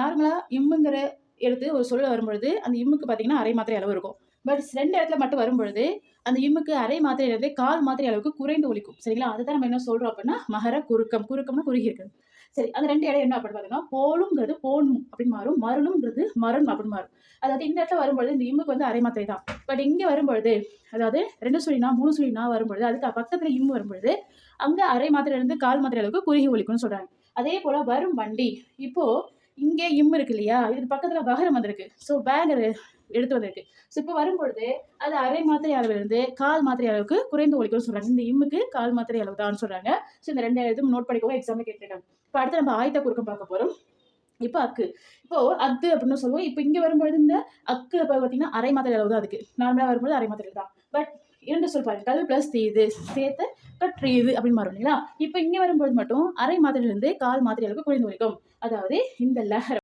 நார்மலாக இம்முங்கிற எடுத்து ஒரு சொல்ல வரும்பொழுது அந்த இம்முக்கு பார்த்தீங்கன்னா அரை மாத்திரை அளவு இருக்கும். பட் ரெண்டு இடத்துல மட்டும் வரும்பொழுது அந்த இம்முக்கு அரை மாத்திரையிலிருந்து கால் மாத்திரை அளவுக்கு குறைந்து ஒழிக்கும் சரிங்களா? அதுதான் நம்ம என்ன சொல்கிறோம் அப்படின்னா மகர குறுக்கம் குறுக்கம்னு குறுகி இருக்குது சரி அந்த ரெண்டு இடம் என்ன அப்படின்னு பார்த்தீங்கன்னா போலுங்கிறது போனும் அப்படின்னு மாறும். மருளுங்கிறது மரண் அப்படின்னு மாறும். அதாவது இந்த இடத்துல வரும்பொழுது இந்த இம்முக்கு வந்து அரை மாத்திரை தான். பட் இங்கே வரும்பொழுது அதாவது ரெண்டு சுழினா மூணு சுழினா வரும்பொழுது அதுக்கு பக்கத்தில் இம்மு வரும்பொழுது அங்கே அரை மாத்திரையிலிருந்து கால் மாத்திரை அளவுக்கு குறுகி ஒழிக்கும்னு சொல்கிறாங்க அதே போல் வரும் வண்டி. இப்போது இங்கே இம் இருக்கு இல்லையா? இதுக்கு பக்கத்தில் வகரம் வந்திருக்கு. ஸோ பேங்கர் எடுத்து வந்திருக்கு. ஸோ இப்போ வரும்பொழுது அது அரை மாத்திரை அளவிலிருந்து கால் மாத்திரை அளவுக்கு குறைந்து ஒலிக்கும்னு சொல்கிறாங்க இந்த இம்முக்கு கால் மாத்திரை அளவு தான் சொல்கிறாங்க ஸோ இந்த ரெண்டு இதுவும் நோட் பண்ணிக்கோங்க எக்ஸாம்பிள் கேட்டுட்டாங்க இப்போ அடுத்து நம்ம ஆயத்த குறுக்கம் பார்க்க போகிறோம் இப்போ அக்கு. இப்போ அக்கு அப்படின்னு சொல்லுவோம். இப்போ இங்கே வரும்பொழுது இந்த அக்கு இப்போ பார்த்தீங்கன்னா அரை மாத்திரை அளவு தான் அதுக்கு நார்மலாக வரும்போது அரை மாத்திரை தான் பட் இரண்டு சொல் பாருங்க. கல் ப்ளஸ் தீது சேர்த்து கற்றியது அப்படின்னு மாறும் இல்லைங்களா? இப்போ இங்கே வரும்போது மட்டும் அரை மாத்திரையிலிருந்து கால் மாத்திரை அளவுக்கு குறைந்து வரைக்கும் அதாவது இந்த லஹரம்